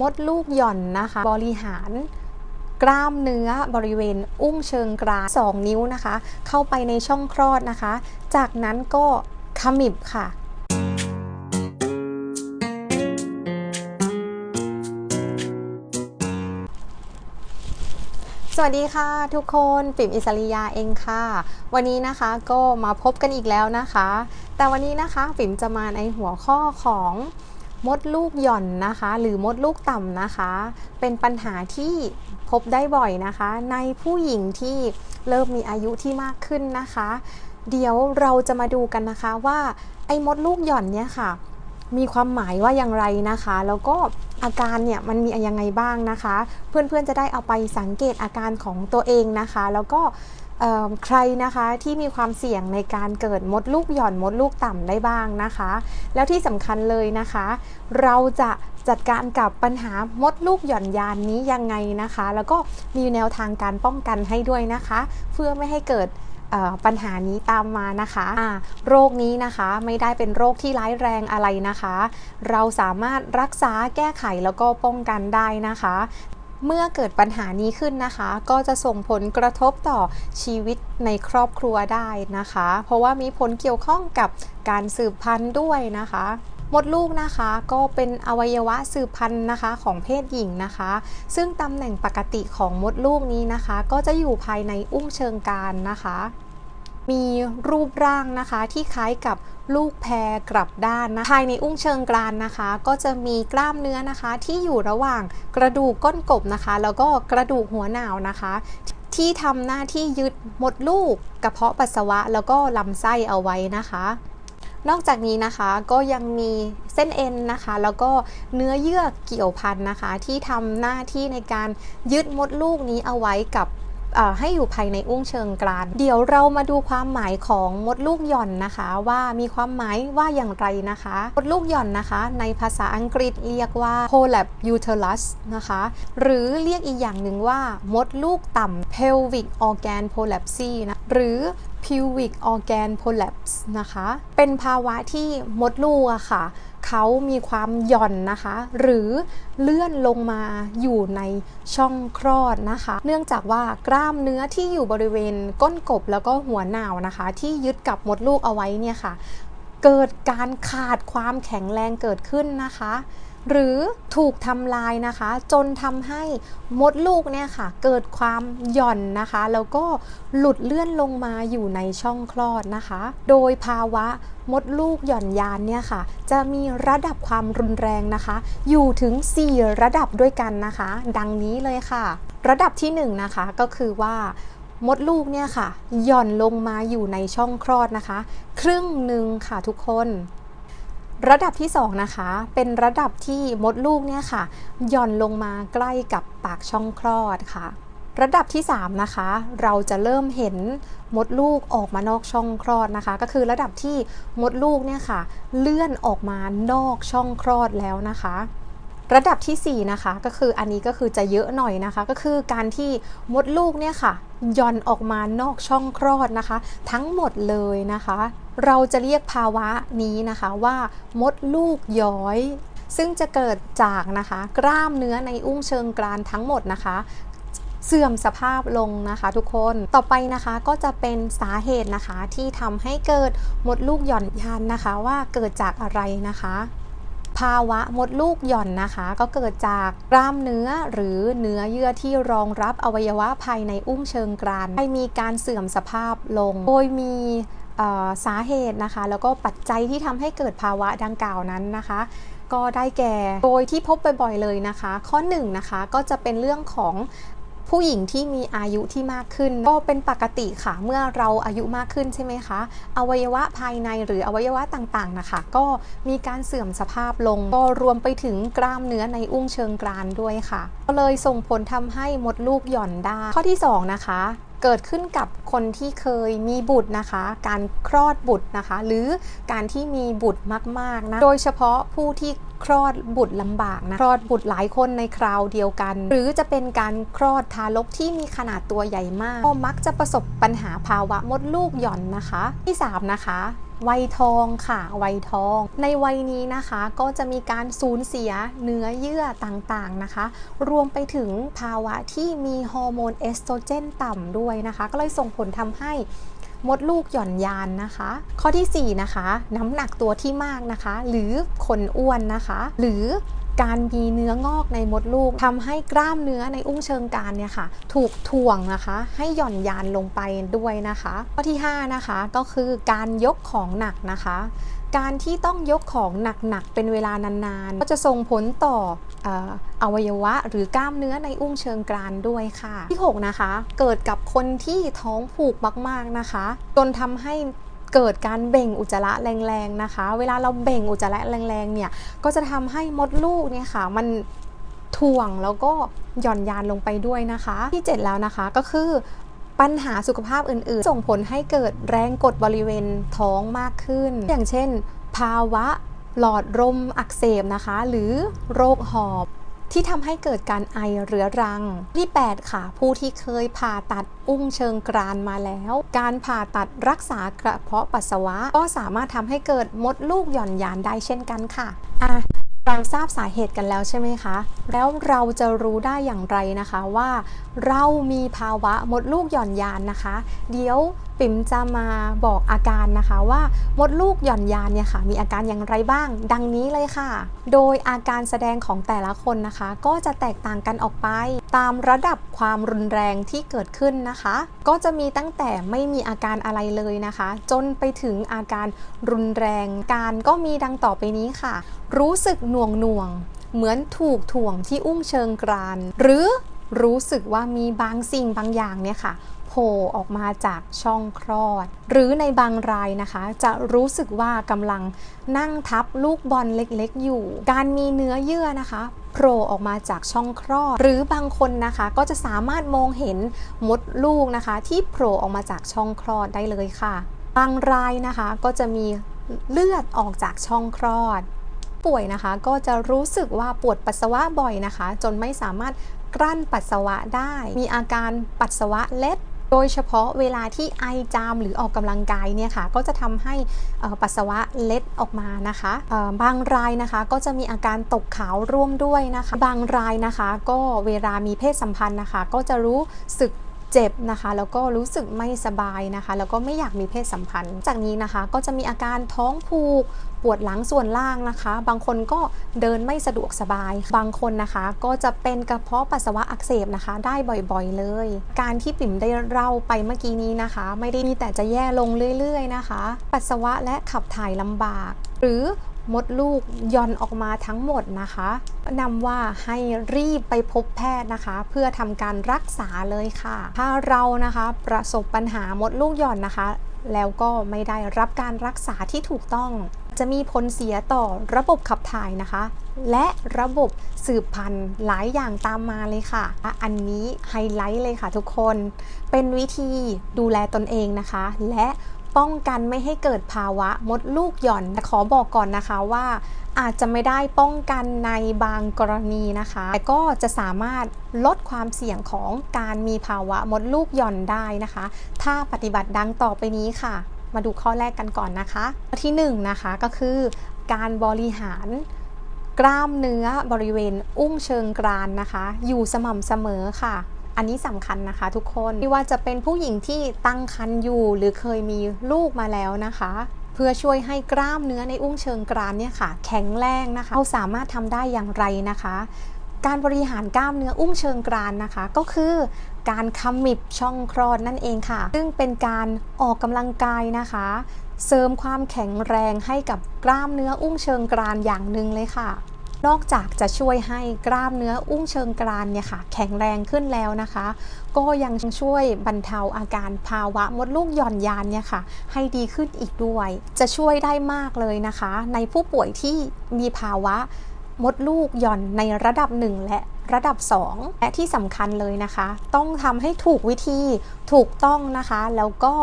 มดลูกหย่อนนะคะ บริหารกล้ามเนื้อบริเวณอุ้งเชิงกราน2นิ้วนะคะ เข้าไปในช่องคลอดนะคะ จากนั้นก็ขมิบค่ะสวัสดีค่ะทุกคนปิ่มอิสริยาเองค่ะ วันนี้นะคะก็มาพบกันอีกแล้วนะคะ แต่วันนี้นะคะปิ่มจะมาในหัวข้อของ มดลูกหย่อนนะคะ หรือมดลูกต่ำนะคะ เป็นปัญหาที่พบได้บ่อยนะคะ ในผู้หญิงที่เริ่มมีอายุที่มากขึ้นนะคะ เดี๋ยวเราจะมาดูกันนะคะว่าไอ้มดลูกหย่อนเนี่ยค่ะ มีความหมายว่าอย่างไรนะคะ แล้วก็อาการเนี่ยมันมียังไงบ้างนะคะ เพื่อนๆจะได้เอาไปสังเกตอาการของตัวเองนะคะ แล้วก็ ใครนะคะที่มีความเสี่ยงในการเกิดมดลูกหย่อนมดลูกต่ำได้บ้างนะคะ แล้วที่สำคัญเลยนะคะ เราจะจัดการกับปัญหามดลูกหย่อนยานนี้ยังไงนะคะ แล้วก็มีแนวทางการป้องกันให้ด้วยนะคะ เพื่อไม่ให้เกิดปัญหานี้ตามมานะคะโรคนี้นะคะไม่ได้เป็นโรคที่ร้ายแรงอะไรนะคะ เราสามารถรักษาแก้ไขแล้วก็ป้องกันได้นะคะ เมื่อเกิดปัญหานี้ขึ้นนะคะ ก็จะส่งผลกระทบต่อชีวิตในครอบครัวได้นะคะ เพราะว่ามีผลเกี่ยวข้องกับการสืบพันธุ์ด้วยนะคะมดลูกนะคะก็เป็นอวัยวะสืบพันธุ์นะคะของเพศหญิงนะคะ ซึ่งตำแหน่งปกติของมดลูกนี้นะคะ ก็จะอยู่ภายในอุ้งเชิงกรานนะคะ มีรูปร่างนะคะที่คล้ายกับลูกแพรกลับด้านนะภายในอุ้งเชิงกรานนะคะ ก็จะมีกล้ามเนื้อนะคะ ที่อยู่ระหว่างกระดูกก้นกบนะคะ แล้วก็กระดูกหัวหนาวนะคะ ที่ทำหน้าที่ยึดมดลูก กระเพาะปัสสาวะ แล้วก็ลำไส้เอาไว้นะคะนอกจากนี้นะคะก็ยังมีเส้นเอ็นนะคะ แล้วก็เนื้อเยื่อเกี่ยวพันนะคะ ที่ทำหน้าที่ในการยึดมดลูกนี้เอาไว้กับ ให้อยู่ภายในอุ้งเชิงกราน เดี๋ยวเรามาดูความหมายของมดลูกหย่อนนะคะ ว่ามีความหมายว่าอย่างไรนะคะ มดลูกหย่อนนะคะ ในภาษาอังกฤษเรียกว่า polyp uterus นะคะ หรือเรียกอีกอย่างหนึ่งว่ามดลูกต่ำ pelvic organ prolapse นะ หรือ pelvic organ prolapse นะคะ เป็นภาวะที่มดลูกอะค่ะ เขามีความหย่อนนะคะ หรือเลื่อนลงมาอยู่ในช่องคลอดนะคะ เนื่องจากว่ากล้ามเนื้อที่อยู่บริเวณก้นกบแล้วก็หัวหนาวนะคะ ที่ยึดกับมดลูกเอาไว้เนี่ยค่ะ เกิดการขาดความแข็งแรงเกิดขึ้นนะคะ หรือถูกทำลายนะคะ จนทำให้มดลูกเนี่ยค่ะ เกิดความหย่อนนะคะ แล้วก็หลุดเลื่อนลงมาอยู่ในช่องคลอดนะคะ โดยภาวะมดลูกหย่อนยานเนี่ยค่ะ จะมีระดับความรุนแรงนะคะ อยู่ถึง 4 ระดับด้วยกันนะคะ ดังนี้เลยค่ะ ระดับที่1นะคะก็คือว่ามดลูกเนี่ยค่ะ หย่อนลงมาอยู่ในช่องคลอดนะคะ ครึ่งหนึ่งค่ะทุกคน ระดับที่2นะคะ เป็นระดับที่มดลูกเนี่ยค่ะหย่อนลงมาใกล้กับปากช่องคลอดค่ะ ระดับที่3นะคะ เราจะเริ่มเห็นมดลูกออกมานอกช่องคลอดนะคะ ก็คือระดับที่มดลูกเนี่ยค่ะ เลื่อนออกมานอกช่องคลอดแล้วนะคะ ระดับทีสี่ 4 นะคะก็คืออันนี้ก็คือจะเยอะหน่อยนะคะ ก็คือการที่มดลูกเนี่ยค่ะย่อนออกมานอกช่องคลอดนะคะ ทั้งหมดเลยนะคะ เราจะเรียกภาวะนี้นะคะว่ามดลูกย้อย ซึ่งจะเกิดจากนะคะ กล้ามเนื้อในอุ้งเชิงกรานทั้งหมดนะคะเสื่อมสภาพลงนะคะทุกคน ต่อไปนะคะก็จะเป็นสาเหตุนะคะที่ทำให้เกิดมดลูกหย่อนยานนะคะว่าเกิดจากอะไรนะคะ ภาวะมดลูกหย่อนนะคะ ก็เกิดจากกล้ามเนื้อหรือเนื้อเยื่อที่รองรับอวัยวะภายในอุ้งเชิงกรานให้มีการเสื่อมสภาพลง โดยมีสาเหตุนะคะ แล้วก็ปัจจัยที่ทำให้เกิดภาวะดังกล่าวนั้นนะคะ ก็ได้แก่ โดยที่พบบ่อยๆเลยนะคะ ข้อ1นงนะคะก็จะเป็นเรื่องของ ผู้หญิงที่มีอายุที่มากขึ้นก็เป็นปกติค่ะ เมื่อเราอายุมากขึ้นใช่ไหมคะ อวัยวะภายในหรืออวัยวะต่างๆนะคะ ก็มีการเสื่อมสภาพลง ก็รวมไปถึงกล้ามเนื้อในอุ้งเชิงกรานด้วยค่ะ ก็เลยส่งผลทำให้มดลูกหย่อนได้ ข้อที่ 2 นะคะ เกิดขึ้นกับคนที่เคยมีบุตรนะคะ การคลอดบุตรนะคะ หรือการที่มีบุตรมากๆนะ โดยเฉพาะผู้ที่คลอดบุตรลำบากนะ คลอดบุตรหลายคนในคราวเดียวกัน หรือจะเป็นการคลอดทารกที่มีขนาดตัวใหญ่มาก ก็มักจะประสบปัญหาภาวะมดลูกหย่อนนะคะ ที่ 3 นะคะ วัยทองค่ะวัยทอง ในวัยนี้นะคะก็จะมีการสูญเสียเนื้อเยื่อต่างๆนะคะ รวมไปถึงภาวะที่มีฮอร์โมนเอสโตรเจนต่ำด้วยนะคะ ก็เลยส่งผลทำให้มดลูกหย่อนยานนะคะ ข้อที่ 4 นะคะ น้ำหนักตัวที่มากนะคะ หรือคนอ้วนนะคะ หรือ การมีเนื้องอกในมดลูกทำให้กล้ามเนื้อในอุ้งเชิงกรานเนี่ยค่ะ ถูกถ่วงนะคะ ให้หย่อนยานลงไปด้วยนะคะ ข้อที่ 5 นะคะก็คือการยกของหนักนะคะการที่ต้องยกของหนักๆ เป็นเวลานานๆ ก็จะส่งผลต่อเอ่ออวัยวะ หรือกล้ามเนื้อในอุ้งเชิงกรานด้วยค่ะ ที่ 6 นะคะ เกิดกับคนที่ท้องผูกมากๆนะคะ จนทำให้ เกิดการเบ่งอุจจาระแรงๆนะคะ เวลาเราเบ่งอุจจาระแรงๆเนี่ยก็จะทำให้มดลูกเนี่ยค่ะมันถ่วงแล้วก็หย่อนยานลงไปด้วยนะคะ ที่ 7 แล้วนะคะก็คือปัญหาสุขภาพอื่น ๆ ส่งผลให้เกิดแรงกดบริเวณท้องมากขึ้น อย่างเช่น ภาวะหลอดลมอักเสบนะคะ หรือโรคหอบ ที่ทำให้เกิดการไอเรื้อรัง ที่ 8 ค่ะ ผู้ที่เคยผ่าตัดอุ้งเชิงกรานมาแล้ว การผ่าตัดรักษากระเพาะปัสสาวะ ก็สามารถทำให้เกิดมดลูกหย่อนยานได้เช่นกันค่ะอะเราทราบสาเหตุกันแล้วใช่ไหมคะ แล้วเราจะรู้ได้อย่างไรนะคะว่า เรามีภาวะมดลูกหย่อนยานนะคะ เดี๋ยว ปิ่มจะมาบอกอาการนะคะว่ามดลูกหย่อนยานเนี่ยค่ะมีอาการอย่างไรบ้าง ดังนี้เลยค่ะ โดยอาการแสดงของแต่ละคนนะคะ ก็จะแตกต่างกันออกไป ตามระดับความรุนแรงที่เกิดขึ้นนะคะ ก็จะมีตั้งแต่ไม่มีอาการอะไรเลยนะคะ จนไปถึงอาการรุนแรงการก็มีดังต่อไปนี้ค่ะ รู้สึกหน่วงหน่วง เหมือนถูกถ่วงที่อุ้งเชิงกราน หรือรู้สึกว่ามีบางสิ่งบางอย่างเนี่ยค่ะ โผล่ออกมาจากช่องคลอด หรือในบางรายนะคะ จะรู้สึกว่ากำลังนั่งทับลูกบอลเล็กๆ อยู่ การมีเนื้อเยื่อนะคะโผล่ออกมาจากช่องคลอด หรือบางคนนะคะก็จะสามารถมองเห็นมดลูกนะคะ ที่โผล่ออกมาจากช่องคลอดได้เลยค่ะ บางรายนะคะก็จะมีเลือดออกจากช่องคลอด ป่วยนะคะก็จะรู้สึกว่าปวดปัสสาวะบ่อยนะคะ จนไม่สามารถกลั้นปัสสาวะได้ มีอาการปัสสาวะเล็ด โดยเฉพาะเวลาที่ไอจามหรือออกกำลังกายเนี่ยค่ะก็จะทำให้ปัสสาวะเล็ดออกมานะคะบางรายนะคะก็จะมีอาการตกขาวร่วมด้วยนะคะ บางรายนะคะ ก็เวลามีเพศสัมพันธ์นะคะ ก็จะรู้สึกเจ็บนะคะแล้วก็รู้สึกไม่สบายนะคะ แล้วก็ไม่อยากมีเพศสัมพันธ์ จากนี้นะคะก็จะมีอาการท้องผูก ปวดหลังส่วนล่างนะคะ บางคนก็เดินไม่สะดวกสบาย บางคนนะคะก็จะเป็นกระเพาะปัสสาวะอักเสบนะคะ ได้บ่อยๆเลย การที่ปิ่มได้เล่าไปเมื่อกี้นี้นะคะ ไม่ได้มีแต่จะแย่ลงเรื่อยๆนะคะ ปัสสาวะและขับถ่ายลำบาก หรือมดลูกย่อนออกมาทั้งหมดนะคะนำว่าให้รีบไปพบแพทย์นะคะ เพื่อทำการรักษาเลยค่ะ ถ้าเรานะคะประสบปัญหามดลูกย่อนนะคะ แล้วก็ไม่ได้รับการรักษาที่ถูกต้อง จะมีผลเสียต่อระบบขับถ่ายนะคะ และระบบสืบพันธุ์หลายอย่างตามมาเลยค่ะ อันนี้ไฮไลท์เลยค่ะทุกคน เป็นวิธีดูแลตนเองนะคะ และป้องกันไม่ให้เกิดภาวะมดลูกหย่อนแต่ขอบอกก่อนนะคะว่าอาจจะไม่ได้ป้องกันในบางกรณีนะคะ แต่ก็จะสามารถลดความเสี่ยงของการมีภาวะมดลูกหย่อนได้นะคะ ถ้าปฏิบัติดังต่อไปนี้ค่ะ มาดูข้อแรกกันก่อนนะคะ ข้อที่1นงนะคะก็คือการบริหารกล้ามเนื้อบริเวณอุ้งเชิงกรานนะคะ อยู่สม่ำเสมอค่ะ อันนี้สำคัญนะคะทุกคนไม่ว่าจะเป็นผู้หญิงที่ตั้งครรภ์อยู่หรือเคยมีลูกมาแล้วนะคะ เพื่อช่วยให้กล้ามเนื้อในอุ้งเชิงกรานเนี่ยค่ะ แข็งแรงนะคะเราสามารถทำได้อย่างไรนะคะ การบริหารกล้ามเนื้ออุ้งเชิงกรานนะคะ ก็คือ การขมิบช่องคลอดนั่นเองค่ะ ซึ่งเป็นการออกกำลังกายนะคะ เสริมความแข็งแรงให้กับกล้ามเนื้ออุ้งเชิงกรานอย่างหนึ่งเลยค่ะ นอกจากจะช่วยให้กล้ามเนื้ออุ้งเชิงกรานเนี่ยค่ะ แข็งแรงขึ้นแล้วนะคะ ก็ยังช่วยบรรเทาอาการภาวะมดลูกหย่อนยานเนี่ยค่ะ ให้ดีขึ้นอีกด้วย จะช่วยได้มากเลยนะคะ ในผู้ป่วยที่มีภาวะมดลูกหย่อนในระดับ1และ ระดับ 2 และที่สำคัญเลยนะคะ ต้องทำให้ถูกวิธีถูกต้องนะคะ แล้วก็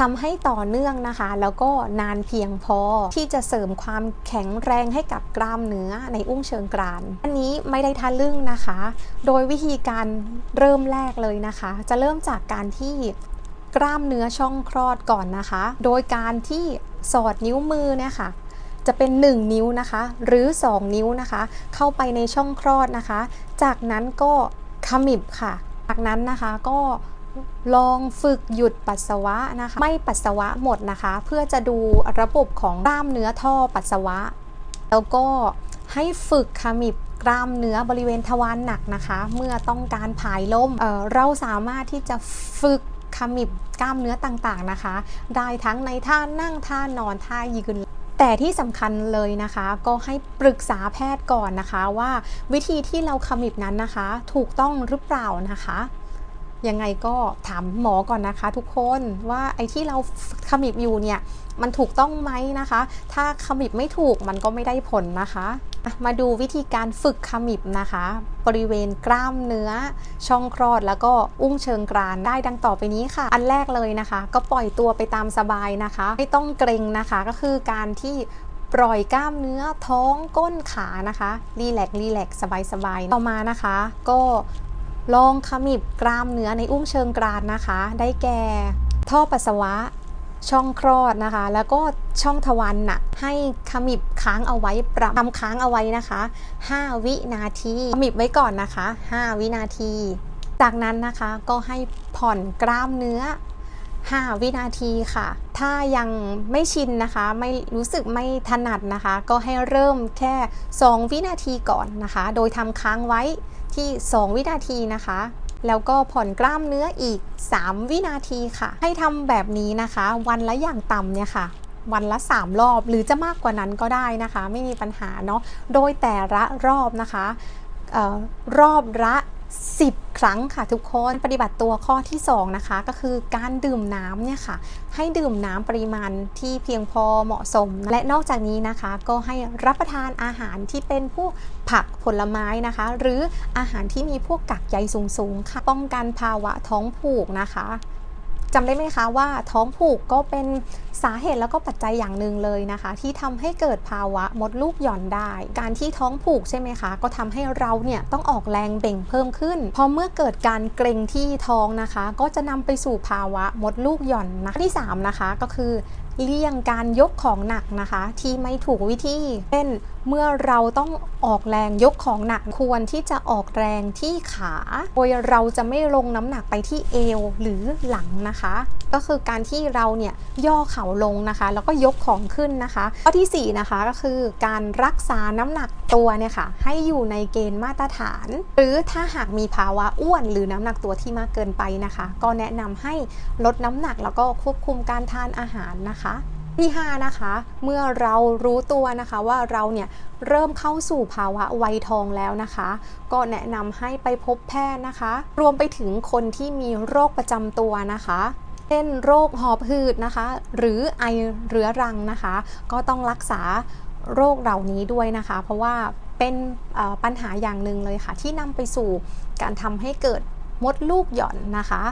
ทำให้ต่อเนื่องนะคะ แล้วก็นานเพียงพอที่จะเสริมความแข็งแรงให้กับกล้ามเนื้อในอุ้งเชิงกราน อันนี้ไม่ได้ทะลึ่งนะคะ โดยวิธีการเริ่มแรกเลยนะคะ จะเริ่มจากการที่กล้ามเนื้อช่องคลอดก่อนนะคะ โดยการที่สอดนิ้วมือเนี่ยค่ะ จะเป็น 1 นิ้วนะคะ หรือ 2 นิ้วนะคะ เข้าไปในช่องคลอดนะคะ จากนั้นก็ขมิบค่ะ จากนั้นนะคะก็ลองฝึกหยุดปัสสาวะนะคะ ไม่ปัสสาวะหมดนะคะ เพื่อจะดูระบบของกล้ามเนื้อท่อปัสสาวะ แล้วก็ให้ฝึกขมิบกล้ามเนื้อบริเวณทวารหนักนะคะ เมื่อต้องการผายลมเเราสามารถที่จะฝึกขมิบกล้ามเนื้อต่างๆนะคะ ได้ทั้งในท่านั่งท่านอนท่ายืน แต่ที่สำคัญเลยนะคะ ก็ให้ปรึกษาแพทย์ก่อนนะคะ ว่าวิธีที่เราขมิบนั้นนะคะ ถูกต้องหรือเปล่านะคะยังไงก็ถามหมอก่อนนะคะ ทุกคนว่าไอ้ที่เราขมิบอยู่เนี่ย มันถูกต้องไหมนะคะ ถ้าขมิบไม่ถูกมันก็ไม่ได้ผลนะคะ มาดูวิธีการฝึกขมิบนะคะ บริเวณกล้ามเนื้อ ช่องคลอดแล้วก็อุ้งเชิงกรานได้ดังต่อไปนี้ค่ะ อันแรกเลยนะคะ ก็ปล่อยตัวไปตามสบายนะคะ ไม่ต้องเกรงนะคะก็คือการที่ปล่อยกล้ามเนื้อท้องก้นขานะคะรีแลกรีแลกสบายสบายต่อมานะคะ ก็ลองขมิบกล้ามเนื้อในอุ้งเชิงกรานนะคะ ได้แก่ท่อปัสสาวะ ช่องคลอดนะคะ แล้วก็ช่องทวารหนักให้ขมิบค้างเอาไว้ปรับทำค้างเอาไว้นะคะ 5 วินาทีขมิบไว้ก่อนนะคะ 5 วินาที จากนั้นนะคะก็ให้ผ่อนกล้ามเนื้อ 5 วินาทีค่ะ ถ้ายังไม่ชินนะคะ ไม่รู้สึกไม่ถนัดนะคะ ก็ให้เริ่มแค่ 2 วินาทีก่อนนะคะ โดยทำค้างไว้ที่ 2 วินาทีนะคะ แล้วก็ผ่อนกล้ามเนื้ออีก 3 วินาทีค่ะ ให้ทำแบบนี้นะคะ วันละอย่างต่ำเนี่ยค่ะ วันละ 3 รอบหรือจะมากกว่านั้นก็ได้นะคะ ไม่มีปัญหาเนาะโดยแต่ละรอบนะคะออรอบละ 10 ครั้งค่ะทุกคนปฏิบัติตัวข้อที่2นะคะก็คือการดื่มน้ำเนี่ยค่ะ ให้ดื่มน้ำปริมาณที่เพียงพอเหมาะสม และนอกจากนี้นะคะ ก็ให้รับประทานอาหารที่เป็นพวกผักผลไม้นะคะ หรืออาหารที่มีพวกกักใยสูงๆค่ะป้องกันภาวะท้องผูกนะคะ จำได้ไหมคะว่าท้องผูกก็เป็นสาเหตุแล้วก็ปัจจัยอย่างหนึ่งเลยนะคะ ที่ทำให้เกิดภาวะมดลูกหย่อนได้ การที่ท้องผูกใช่ไหมคะ ก็ทำให้เราเนี่ยต้องออกแรงเบ่งเพิ่มขึ้น พอเมื่อเกิดการเกร็งที่ท้องนะคะ ก็จะนำไปสู่ภาวะมดลูกหย่อนนะที่3นะคะก็คือ เลี่ยงการยกของหนักนะคะ ที่ไม่ถูกวิธีเช่นเมื่อเราต้องออกแรงยกของหนักควรที่จะออกแรงที่ขา โดยเราจะไม่ลงน้ำหนักไปที่เอวหรือหลังนะคะ ก็คือการที่เราเนี่ยย่อเข่าลงนะคะ แล้วก็ยกของขึ้นนะคะ ข้อที่ 4 นะคะก็คือการรักษาน้ำหนักตัวเนี่ยค่ะให้อยู่ในเกณฑ์มาตรฐาน หรือถ้าหากมีภาวะอ้วนหรือน้ำหนักตัวที่มากเกินไปนะคะ ก็แนะนำให้ลดน้ำหนักแล้วก็ควบคุมการทานอาหารนะคะที่5นะคะเมื่อเรารู้ตัวนะคะว่าเราเนี่ยเริ่มเข้าสู่ภาวะวัยทองแล้วนะคะ ก็แนะนำให้ไปพบแพทย์นะคะ รวมไปถึงคนที่มีโรคประจำตัวนะคะ เช่น โรคหอบหืดนะคะ หรือไอเรื้อรังนะคะ ก็ต้องรักษาโรคเหล่านี้ด้วยนะคะ เพราะว่าเป็นปัญหาอย่างหนึ่งเลยค่ะ ที่นำไปสู่การทำให้เกิดมดลูกหย่อนนะคะ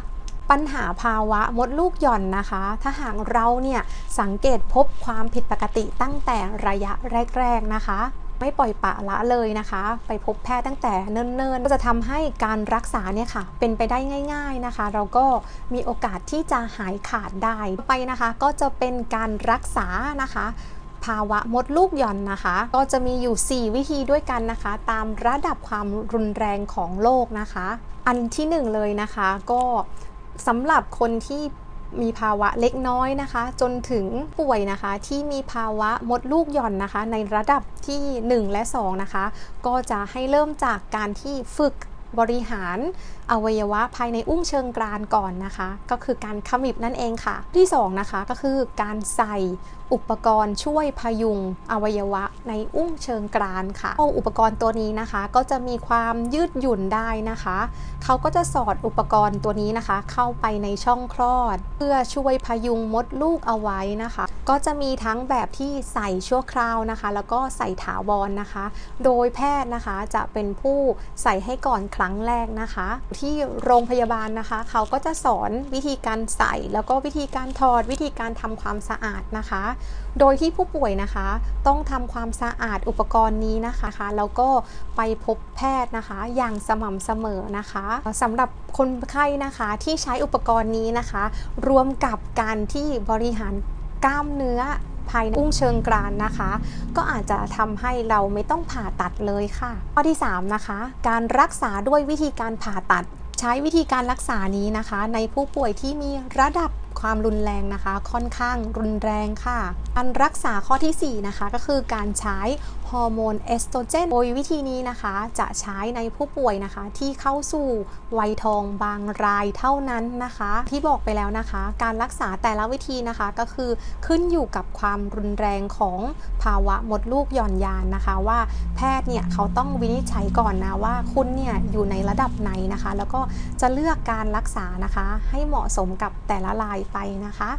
ปัญหาภาวะมดลูกหย่อนนะคะ ถ้าหากเราเนี่ยสังเกตพบความผิดปกติตั้งแต่ระยะแรก ๆ นะคะ ไม่ปล่อยปะละเลยนะคะ ไปพบแพทย์ตั้งแต่เนิ่นๆ ก็จะทำให้การรักษาเนี่ยค่ะ เป็นไปได้ง่าย ๆนะคะ เราก็มีโอกาสที่จะหายขาดได้ไปนะคะ ก็จะเป็นการรักษานะคะภาวะมดลูกหย่อนนะคะ ก็จะมีอยู่ 4 วิธีด้วยกันนะคะ ตามระดับความรุนแรงของโรคนะคะ อันที่ 1 เลยนะคะ ก็สำหรับคนที่ มีภาวะเล็กน้อยนะคะ จนถึงป่วยนะคะ ที่มีภาวะมดลูกหย่อนนะคะ ในระดับที่ 1 และ 2 นะคะ ก็จะให้เริ่มจากการที่ฝึกบริหารอวัยวะภายในอุ้งเชิงกรานก่อนนะคะ ก็คือการขมิบนั่นเองค่ะ ที่2นะคะก็คือการใส่ อุปกรณ์ช่วยพยุงอวัยวะในอุ้งเชิงกรานค่ะอุปกรณ์ตัวนี้นะคะ ก็จะมีความยืดหยุ่นได้นะคะ เขาก็จะสอดอุปกรณ์ตัวนี้นะคะ เข้าไปในช่องคลอด เพื่อช่วยพยุงมดลูกเอาไว้นะคะ ก็จะมีทั้งแบบที่ใส่ชั่วคราวนะคะ แล้วก็ใส่ถาวรนะคะ โดยแพทย์นะคะจะเป็นผู้ใส่ให้ก่อนครั้งแรกนะคะ ที่โรงพยาบาลนะคะ เขาก็จะสอนวิธีการใส่แล้วก็วิธีการถอดวิธีการทำความสะอาดนะคะโดยที่ผู้ป่วยนะคะ ต้องทำความสะอาดอุปกรณ์นี้นะคะแล้วก็ไปพบแพทย์นะคะ อย่างสม่ำเสมอนะคะสำหรับคนไข้นะคะที่ใช้อุปกรณ์นี้นะคะ รวมกับการที่บริหารกล้ามเนื้อภายในอุ้งเชิงกรานนะคะ ก็อาจจะทำให้เราไม่ต้องผ่าตัดเลยค่ะ ข้อที่ 3 นะคะ การรักษาด้วยวิธีการผ่าตัด ใช้วิธีการรักษานี้นะคะ ในผู้ป่วยที่มีระดับ ความรุนแรงนะคะ ค่อนข้างรุนแรงค่ะ อันรักษาข้อที่ 4 นะคะ ก็คือการใช้ ฮอร์โมนเอสโตรเจนโดยวิธีนี้นะคะ จะใช้ในผู้ป่วยนะคะ ที่เข้าสู่วัยทองบางรายเท่านั้นนะคะ ที่บอกไปแล้วนะคะ การรักษาแต่ละวิธีนะคะก็คือขึ้นอยู่กับความรุนแรงของภาวะมดลูกหย่อนยานนะคะ ว่าแพทย์เนี่ยเขาต้องวินิจฉัยก่อนนะว่าคุณเนี่ยอยู่ในระดับไหนนะคะ แล้วก็จะเลือกการรักษานะคะ ให้เหมาะสมกับแต่ละรายไปนะคะ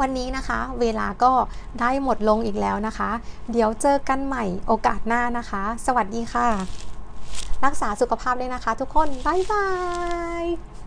วันนี้นะคะ เวลาก็ได้หมดลงอีกแล้วนะคะ เดี๋ยวเจอกันใหม่โอกาสหน้านะคะ สวัสดีค่ะ รักษาสุขภาพด้วยนะคะ ทุกคน บ๊ายบาย